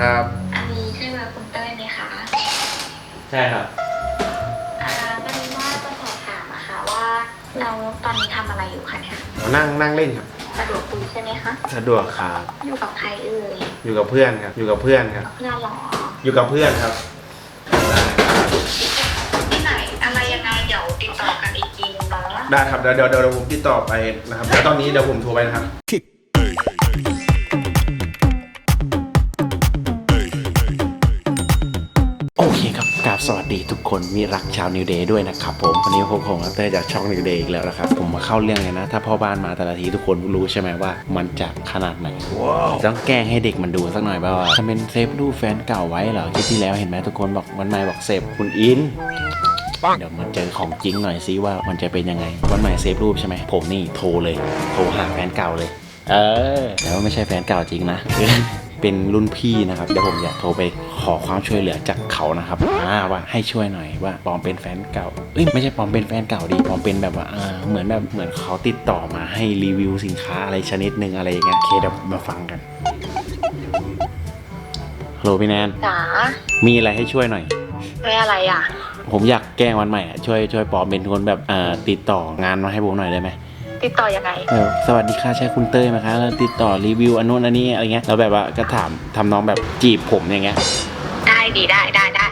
ครับอันนี้ใช่เบอร์คุณเต้ยไหมคะใช่ครับ อ่าก็มีว่าจะสอบถามอะค่ะว่าเราตอนนี้ทำอะไรอยู่คะเนี่ยนั่งนั่งเล่นครับสะดวกคุยใช่ไหมคะสะดวกครับอยู่กับใครเอ่ยอยู่กับเพื่อนครับ อยู่กับเพื่อนครับ เพื่อนเหรออยู่กับเพื่อนครับที่ไหนอะไรยังไงเดี๋ยวติดต่อกันอีกทีนึงเนาะได้ครับเดี๋ยวเดี๋ยวเดี๋ยวผมติดต่อไปนะครับแล้วตอนนี้เดี๋ยวผมโทรไปนะครับโสวัสดีทุกคนมีรักชาวนิวเดย์ด้วยนะครับผมวันนี้ผมคงเตอร์จากช่องนิวเดย์อีกแล้วนะครับผมมาเข้าเรื่องเลยนะ ถ้าพ่อบ้านมาแต่ละทีทุกคนรู้ใช่ไหมว่า มันจะขนาดไหนต้องแกล้งให้เด็กมันดูสักหน่อยป่าวว่าทำเป็นเซฟรูปแฟนเก่าไว้เหรอคลิปที่แล้วเห็นไหมทุกคนบอกวันใหม่บอกเซฟคุณอินเดี๋ยวมาเจอของจริงหน่อยซิว่ามันจะเป็นยังไง วันใหม่เซฟรูปใช่ไหมผมนี่โทรเลยโทรหาแฟนเก่าเลย เออแต่ว่าไม่ใช่แฟนเก่าจริงนะ เป็นรุ่นพี่นะครับเดี๋ยวผมอยากโทรไปขอความช่วยเหลือจากเขานะครับอ่าว่าให้ช่วยหน่อยว่าปอมเป็นแฟนเก่าเอ้ยไม่ใช่ปอมเป็นแฟนเก่าดิปอมเป็นแบบว่าอ่าเหมือนแบบเหมือนเขาติดต่อมาให้รีวิวสินค้าอะไรชนิดหนึ่งอะไรอย่างเงี้ยโอเคเดี๋ยวมาฟังกันฮัลโหลพี่แนนจ๋ามีอะไรให้ช่วยหน่อยไม่อะไรอะ ผมอยากแกล้งวันใหม่อะช่วยช่วยปอมเป็นคนแบบอ่าติดต่องานมาให้ผมหน่อยได้ไหม ติดต่อยังไงเออสวัสดีค่ะใช่คุณเต้ยไหมคะแล้วติดต่อรีวิวอันนู้นอันนี้อะไรเงี้ยแล้วแบบว่าก็ถามทำน้องแบบจีบผมอย่างเงี้ย ได้ดีได้ได้ได้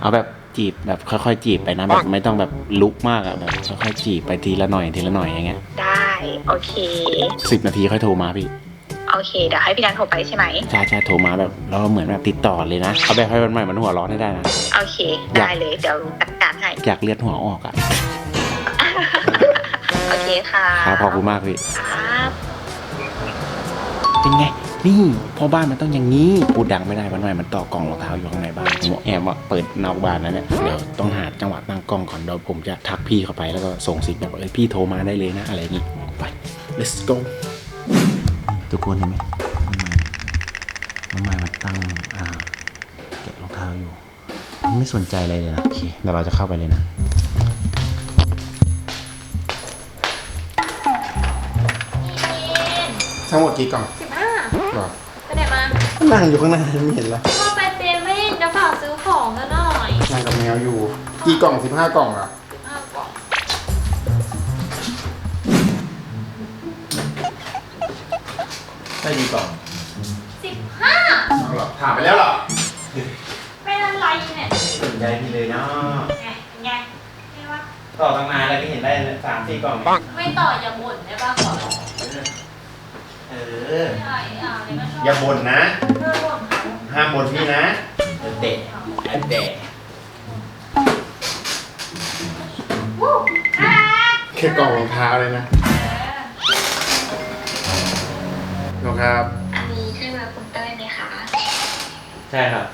เอาแบบจีบแบบค่อยๆ จีบไปนะแบบไม่ต้องแบบลุกมากอะแบบค่อยๆจีบไปทีละหน่อยทีละหน่อยอย่างเงี้ยได้ โอเค สิบนาทีค่อยโทรมาพี่โอเค เดี๋ยวให้พี่นันโทรไปใช่ไหม ใช่ใช่โทรมาแบบแล้วเหมือนแบบติดต่อเลยนะเอาแบบให้วันใหม่มันหัวร้อนให้ได้นะ โอเค ได้เลย เดี๋ยวจัดการให้ อยากเลือดหัวออกอะโอ เคค่ะครับขอบคุณมากพี่ครับเป็นไง นี่พ่อบ้านมันต้องอย่างนี้พูดดังไม่ได้วันใหม่มันต่อกล่องรองเท้าอยู่ข้างในบ้านผมแอบว่าเปิดนอกบ้านนะเนี่ยเดี๋ยวต้องหาจังหวะตั้งกล้องก่อนเดี๋ยวผมจะทักพี่เข้าไปแล้วก็ส่งสิกแบบเอ้ยพี่โทรมาได้เลยนะอะไรอย่างงี้ไป let's go ทุกคนเห็นไหมน้องไม้มันตั้งอ่าเก็บรองเท้าอยู่มันไม่สนใจอะไรเลยนะโอเคเดี๋ยวเราจะเข้าไปเลยนะ ทั้งหมดกี่กล่องสิบห้าหรอไปไหนมานั่งอยู่ข้างหน้าไม่เห็นแล้วพ่อไปเซเว่นจะฝากซื้อของซะหน่อยนั่งกับแมวอยู่ กี่กล่องสิบห้ากล่องอะสิบห้ากล่องได้กี่กล่องสิบห้าหรอถามไปแล้วหรอเป็นอะไรเนี่ยสนใจพี่เลยเนาะไงไงไม่ว่าต่อตั้งนานแล้วก็เห็นได้สามสี่กล่อง ไม่ต่ออย่าบ่นได้ป่ะขอร้อง เออไม่อะไรอะอะไรก็ชอบอย่าบ่นนะเออบ่นเขาห้ามบ่นพี่นะเตะเตะวู้น่ารักแค่กล่องรองเท้าเลยนะเออหรอครับ อันนี้ใช่เบอร์คุณเต้ยไหมคะใช่ครับ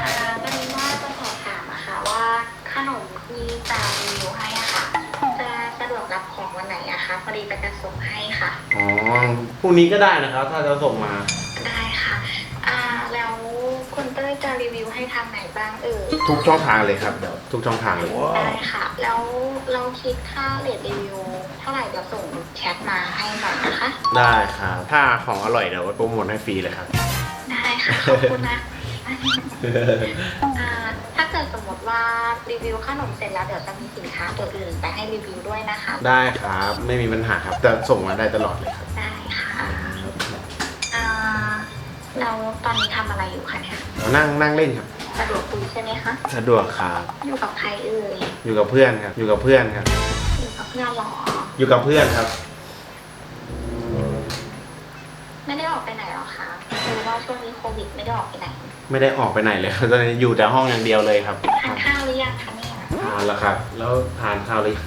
อ่าก็มีว่าจะสอบถามอะค่ะว่าขนมที่จะรี พอดีจะจะส่งให้ค่ะ อ๋อพรุ่งนี้ก็ได้นะครับ ถ้าจะส่งมา ได้ค่ะ อ่า แล้วคุณเต้ยจะรีวิวให้ทางไหนบ้างเอ่ย ทุกช่องทางเลยครับเดี๋ยวทุกช่องทางเลยได้ค่ะ แล้วเราคิดค่าเลทรีวิวเท่าไหร่จะส่งแชทมาให้หน่อยนะคะ ได้ครับถ้าของอร่อยเดี๋ยวโปรโมทให้ฟรีเลยครับ ได้ค่ะ ขอบคุณนะ อ่าถ้าเกิดสมมติว่ารีวิวขนมเสร็จแล้วเดี๋ยวจะมีสินค้าตัวอื่นไปให้รีวิวด้วยนะคะ ได้ครับ ไม่มีปัญหาครับจะส่งมาได้ตลอดเลยครับได้ค่ะอ่าเราตอนนี้ทำอะไรอยู่คะเนี่ยนั่งนั่งเล่นครับ สะดวกคุยใช่ไหมคะสะดวกครับอยู่กับใครเอ่ยอยู่กับเพื่อนครับ อยู่กับเพื่อนครับอยู่กับเพื่อนเหรออยู่กับเพื่อนครับ โควิดไม่ได้ออกไปไหนไม่ได้ออกไปไหนเลยครับตอนนี้อยู่แต่ห้องอย่างเดียวเลยครับทานข้าวหรือยังคะเนี่ยทานแล้วครับ แล้วทานข้าวหรือยัง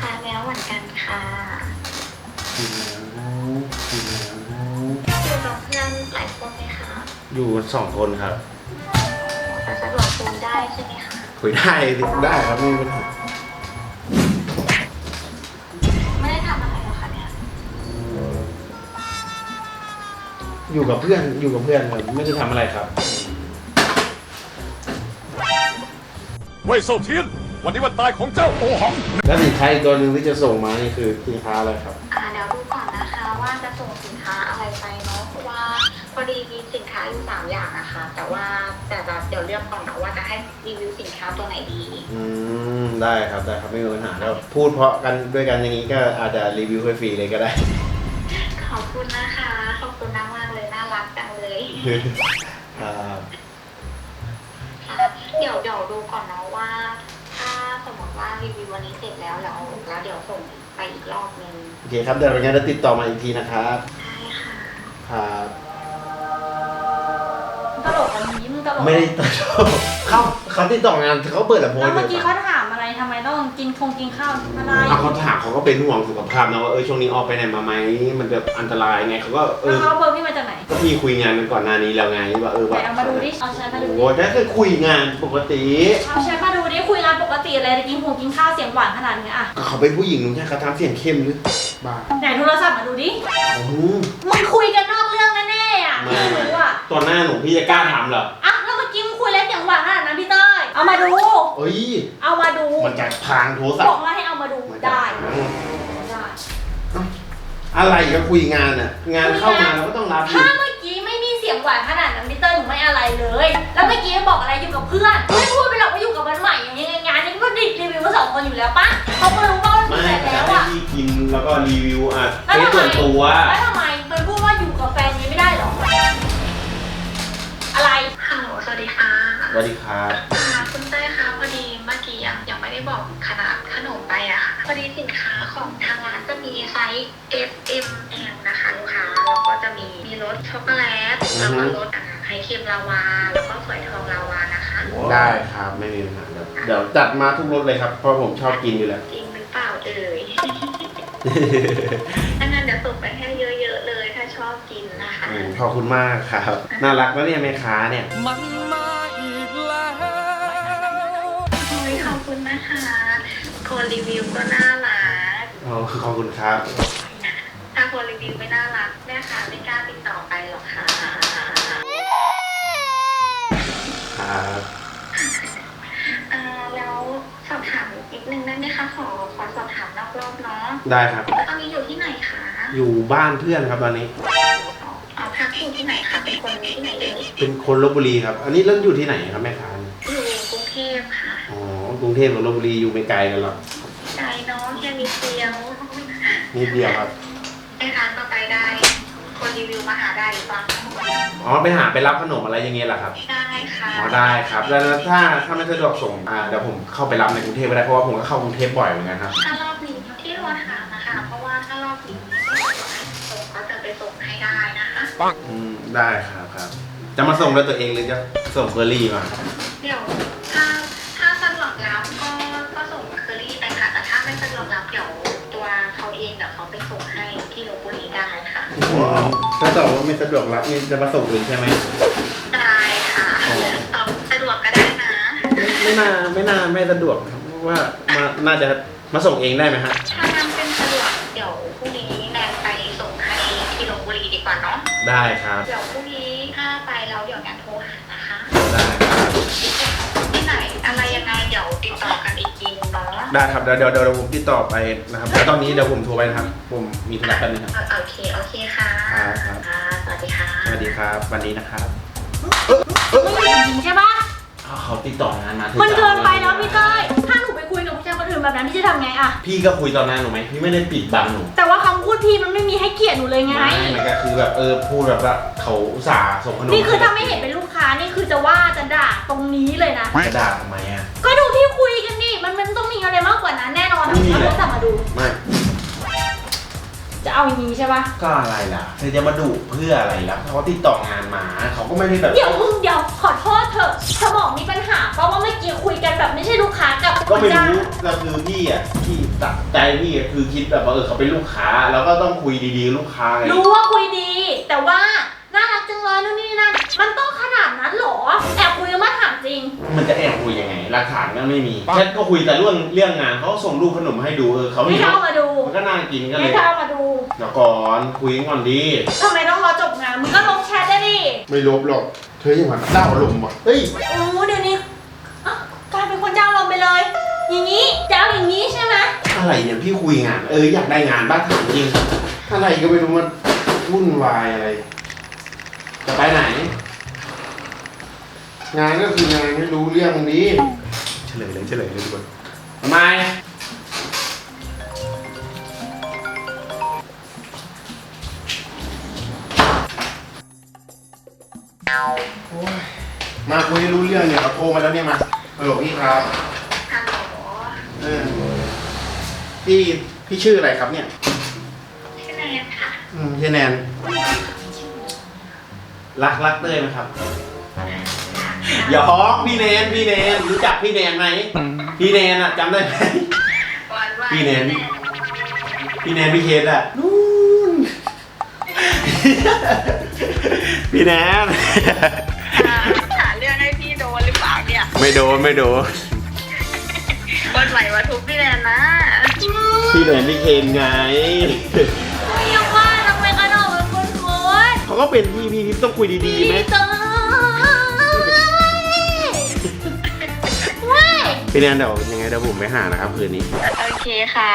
ทานแล้วเหมือนกันค่ะกินแล้วกินแล้วอยู่กับเพื่อนหลายคนไหมคะอยู่สองคนครับแต่สะดวกคุยได้ใช่ไหมคะคุยได้ได้ครับไม่มีปัญหา อยู่กับเพื่อนอยู่กับเพื่อนครับไม่ได้ทำอะไรครับ เว่ยเซาเทียน วันนี้วันตายของเจ้าโอหัง แล้วสินค้าอีกตัวหนึ่งที่จะส่งมานี่คือสินค้าอะไรครับ อ่าเดี๋ยวดูก่อนนะคะว่าจะส่งสินค้าอะไรไปเนาะเพราะว่าอดีมีสินค้าอยู่สามอย่างอะค่ะ แต่ว่าแต่แบบเดี๋ยวเลือกก่อนนะว่าจะให้รีวิวสินค้าตัวไหนดีอืมได้ครับได้ครับไม่มีปัญหาแล้วพูดเพราะกันด้วยกันอย่างนี้ก็อาจจะรีวิวฟรีๆเลยก็ได้ ขอบคุณนะคะ ครับค่ะเดี๋ยวเดี๋ยวดูก่อนเนาะว่า ถ้าสมมติว่ารีวิววันนี้เสร็จแล้วแล้วแล้วเดี๋ยวส่งไปอีกรอบนึงโอเคครับเดี๋ยวงั้นจะติดต่อมาอีกทีนะครับ ใช่ค่ะครับตลกกันยิ้มตลกไม่ได้ติดต่อเขาเขาติดต่องานเขาเปิดลำโพงแล้วอเมื่อยู่กี้เขาถามอะไรทำไมต้องกินคงกินข้าวอะไรอะเขาถามเขาก็เป็นห่วงสุขภาพนะว่าเออช่วงนี้ออกไปไหนมาไหมมันแบบอันตรายไงเขาก็เอแล้วอ เขาเอาเบอร์พี่มาจา กไหนก็พี่คุยงานกันก่อนหน้านี้แล้วไงว่าเออไหนว่าเอามาดูดิ เอาแชทมาดูดิโอ้ถ้าคือคุยงานปกติเอาแชทมาดูดิคุยงานปกติอะไรแต่กินคงกินข้าวเสียงหวานขนาดนี้อะก็เขาเป็นผู้หญิงนุ่งใช่เขาทำเสียงเข้มหรือบ้าไหนโทรศัพท์มาดูดิโอ้โหมึงคุยกันนอกเรื่องแน่ๆอะไม่ไม่รู้อะตอนหน้าหนูพี่จะกล้าถามเหรออะแล้วเมื่อกี้มึงคุยแล้วเสียงหวานขนาดนั้นพี่เต้ย เอามาดู เอ้ยเอามาดู มันจะพางโทรศัพบอกท์ว่าให้เอามาดูมันจะได้พังได้อะไรก็คุยงานอะงานเข้ามาเราก็ต้องรับดิถ้าเมื่ หวานขนาดนั้นพี่เต้ยหนูไม่อะไรเลย แล้วเมื่อกี้บอกอะไรอยู่กับเพื่อน ไม่พูดไปหรอกว่าอยู่กับมันใหม่อย่างเงี้ยงานนี้ก็ดิรีวิวมาสองคนอยู่แล้วปะเขาก็รู้ว่ามันมีไม่แฟนแต่แล้วให้อะพี่กินแล้วก็รีวิวอะแล้วเฟซทำไมส่วนตัวแล้วทำไมมันพูดว่าอยู่กับแฟนนี้ไม่ได้หรอ อะไร ฮัลโหลสวัสดีค่ะสวัสดีครับอ่าคุณเต้ยคะพอดีเมื่อกี้ยังยังไม่ได้บอกขนาดขนมไปอะค่ะ พอดีสินค้าของทางร้านจะมีไซส์ S M M นะคะลูกค้า แล้วก็จะมีมีรสช็อกโกแลตแล้วก็รสอ่าไข่เค็มลาวา แล้วก็ฝอยทองลาวานะคะได้ครับไม่มีปัญหาครับเดี๋ยวจัดมาทุกรสเลยครับเพราะผมชอบกินอยู่แล้ว จริงหรือเปล่าเอ่ยถ้างั้นเดี๋ยวส่งไปให้เยอะๆเลยถ้าชอบกินนะคะ อืมขอบคุณมากครับ น่ารักนะเนี่ยแม่ค้าเนี่ยโอ้ยขอบคุณนะคะ คนรีวิวก็น่ารัก อ๋อขอบคุณครับถ้าคนรี วิวไม่น่ารักแม่ค้าไม่กล้าติดต่อไปหรอกค่ะครับเอ่อแล้วสอบถามอีกนึงได้ไหมคะขอขอสอบถามนอกรอบเนาะได้ครับตอนนี้อยู่ที่ไหนคะอยู่บ้านเพื่อนครับตอนนี้ อ๋อพักอยู่ที่ไหนคะเป็นคนที่ไหนเอ่ยเป็นคนลบบุรีครับ อันนี้เริ่มอยู่ที่ไหนครับแม่ค้าเนี่ยอยู่กรุงเทพค่ะอ๋อกรุงเทพกับลบบุรีอยู่ไม่ไกลกันหรอกใจเนาะแค่นิดเดียว นิดเดียวครับ อ๋อไปหาไปรับขนมอะไรอย่างเงี้ยเหรอครับ ได้ค่ะอ๋อได้ครับ แล้วถ้าถ้าไม่สะดวกส่งอ่าเดี๋ยวผมเข้าไปรับในกรุงเทพก็ได้เพราะว่าผมก็เข้ากรุงเทพบ่อยเหมือนกันครับ ถ้ารอบนี้ที่โทรถามนะคะ เพราะว่าถ้ารอบนี้ไม่ได้ส่งก็จะไปส่งให้ได้นะคะ อืมได้ครับครับ จะมาส่งด้วยตัวเองหรือจะส่งเคอรี่มา เดี๋ยวถ้าถ้าสะดวกรับก็ก็ส่งเคอรี่ไปค่ะ แต่ถ้าไม่สะดวกรับเดี๋ยวตัวเขาเองเดี๋ยวเขาไปส่งให้ที่ลบบุรีได้ค่ะ ถ้าตอบว่าไม่สะดวกรับนี่จะมาส่งอื่นใช่ไหมได้ค่ะตอบสะดวกก็ได้นะ ไม่น่าไม่น่าไม่สะดวกครับเพราะว่ามาน่าจะมาส่งเองได้ไหมฮะถ้างั้นเป็นสะดวกเดี๋ยวพรุ่งนี้แนนไปส่งให้ที่ลบบุรีดีกว่าเนาะได้ครับ เดี๋ยวพรุ่ง ได้ครับเดี๋ยวเดี๋ยวเดี๋ยวผมติดต่อไปนะครับแล้วตอนนี้เดี๋ยวผมโทรไปนะครับ ผมมีธุระแป๊บนึงครับโอเค โอเคค่ะครับครับ ค่ะ สวัสดีค่ะ สวัสดีครับ วันนี้นะครับมึงจริงๆใช่ปะอ้าวเขาติดต่องานมาถึงมันเกินไปแล้วพี่เต้ยถ้าหนูไปคุยกับผู้ชายคนอื่นแบบนั้นพี่จะทำไงอะพี่ก็คุยตอนนั้นหนูไหมพี่ไม่ได้ปิดบังหนูแต่ว่าคำพูดพี่มันไม่มีให้เกียรติหนูเลยไง ไม่มันก็คือแบบเออพูดแบบว่าเขาอุตส่าห์ส่งขนมนี่คือถ้าไม่เห็นเป็นลูกค้านี่คือจะว่าจะด่าตรงนี้เลยนะ จะด่าทำไมอะ ก็ ว่านั้นแน่นอนไม่มีเอาเลยโทรศัพท์มาดู ไม่จะเอาอย่างนี้ใช่ปะก็อะไรล่ะเธอจะมาดุเพื่ออะไรล่ะเขาติดต่องานมาเขาก็ไม่ได้แบบเดี๋ยวมึงเดี๋ยวขอโทษเถอะสมองมีปัญหาเพราะว่าเมื่อกี้คุยกันแบบไม่ใช่ลูกค้ากับก็ไม่จ้างรู้แล้วคือพี่อะพี่ตัดใจพี่อะคือคิดแบบว่าเออเขาเป็นลูกค้า แล้วก็ต้องคุยดีๆลูกค้าไง รู้ว่าคุยดี แต่ว่าน่ารักจังเลยนู่นนี่นั่นมันต้องขนาด จริง มันจะแอบคุยยังไงหลักฐานก็ไม่มีแชทก็คุยแต่เรื่องเรื่องงานเขาก็ส่งรูปขนมให้ดูเออเขาไม่เห็นเข้ามาดู มันก็น่ากินก็เลไม่ยเข้ามาดูเดี๋ยวก่อนคุยก่อนดี ทำไมต้องรอจบงานมึงก็ลบแชทได้ดิไม่ลบหรอก เธอยังหวานเล่าลมอะ เฮ้ยโอ้เดี๋ยวนี้อะกลายเป็นคนเจ้าลมไปเลย อย่างนี้จะเอาอย่างนี้ใช่ไหมอะไรเนี่ยพี่คุยงาน เอออยากได้งานบ้างถามจริงอะไรก็ไม่รู้มันวุ่นวายอะไร จะไปไหน งานก็คืองานไม่รู้เรื่องมึงดีเฉลยเลยเฉลยเลยทุกคนทำไมมาคุยให้รู้เรื่องเนี่ยเขาโทรมาแล้วเนี่ยมาฮัลโหลพี่ครับฮัลโหลเออพี่พี่ชื่ออะไรครับเนี่ยชื่อแนนค่ะ อืมชื่อแนน รักรักเต้ยไหมครับ หยอกพี่แนนพี่แนนรู้จักพี่แนนไหมพี่แนนอะจำได้ไหมวันวันพี่แนนพี่แนนพี่เคสอะนู่นพี่แนนหาเรื่องให้พี่โดนหรือเปล่าเนี่ยไม่โดนไม่โดนวันใหม่มาทุบพี่แนนนะพี่แนนพี่เคนไงไม่ยังว่าทำไมขนมเป็นคนโคตรเขาก็เป็นพี่พี่พี่ต้องคุยดีๆไหมดีจัง พี่แนนเดี๋ยวยังไงเดี๋ยวผมไปหานะครับคืนนี้ โอเคค่ะ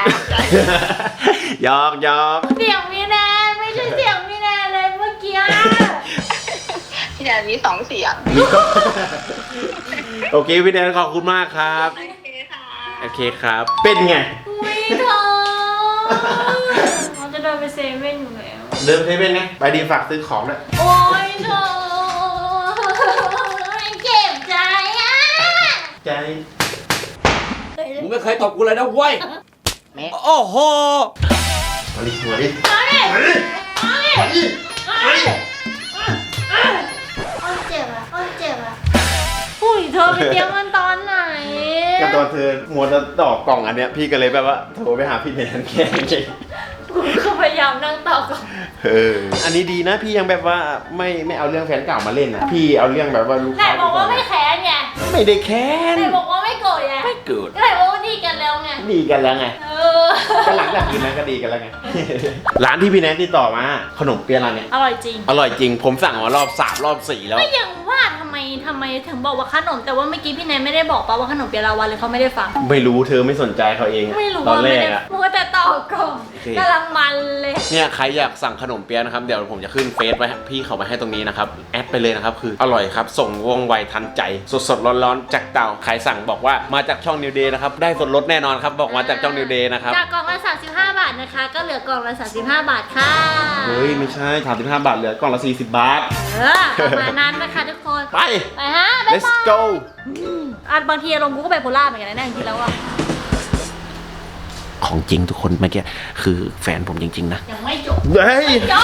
หยอกหยอกเสียงพี่แนนไม่ใช่เสียงพี่แนนเลยเมื่อกี้พี่แนนมีสองเสียงโอเคพี่แนนขอบคุณมากครับ โอเคค่ะโอเคครับ เป็นไงไม่ทอเราจะเดินไปเซเว่นอยู่แล้วเดินไปเป็นไงไปดีฝากซื้อของด้วยโอ้ยเธอเจ็บใจอะใจมึง ไม่เคยตบกูเลยนะเว้ยโอ้โหมาดิมาดิมาดิมาดิมาดิมาดิมาดิโอ้ยเจ็บอะโอ้ยเจ็บอะอุ้ยเธอไปเตรียมมันตอนไหนก็ตอนเธอมัวจะตอกกล่องอันเนี้ยพี่ก็เลยแบบว่าโทรไปหาพี่แนนแค่นี้เองกูก็พยายามนั่งต่อก่อนเอออันนี้ดีนะพี่ยังแบบว่าไม่ไม่เอาเรื่องแฟนเก่ามาเล่นนะพี่เอาเรื่องแบบว่าลูกไหนค้าบอกว่าไม่แค้นไงไม่ได้แค้นไหนบอกว่าไม่โกรธไงไม่เกิดไหนบอกว่า ดีกันแล้วไงดีกันแล้วไงเออ ก็หลังจากคืนนั้นก็ดีกันแล้วไง ร้านที่พี่แนนติดต่อมา ขนมเปี๊ยะร้านเนี้ยอร่อยจริง อร่อยจริง ผมสั่งมารอบสามรอบสี่แล้ว ก็ยังว่าทำไมทำไมถึงบอกว่าขนม แต่ว่าเมื่อกี้พี่แนนไม่ได้บอกป่าว่าขนมเปียะลาวาเลยเขาไม่ได้ฟัง ไม่รู้เธอไม่สนใจเขาเองอะไม่รู้ตอนว่าแรไม่กได้อะมัว อกล่องโอเคกำลังมันเลย เนี่ยใครอยากสั่งขนมเปี๊ยะนะครับ เดี๋ยวผมจะขึ้นเฟซไว้ให้พี่เขาไปให้ตรงนี้นะครับ แอดไปเลยนะครับ คืออร่อยครับ ส่งว่องไวทันใจสดสดๆ ร้อนๆ จากเตาใครสั่งบอกว่ามาจากช่องนิวเดย์นะครับ ได้ส่วนลดแน่นอนครับ บอกมาจากช่องนิวเดย์นะครับ จากกล่องละ35 บาทนะคะ ก็เหลือกล่องละ35 บาทค่ะ เฮ้ย ไม่ใช่ 35 บาทเหลือกล่องละ 40 บาท เออประมาณนั้นนะคะทุกคน ไป ไปฮะ บ๊าย let's บาย go อะบางทีอารมณ์กูก็ไบโพล่าเหมือนกันนะเนี่ยจริงๆแล้วอะ ของจริงทุกคนเมื่อกี้คือแฟนผมจริง ๆ นะยังไม่จบเฮ้ยจ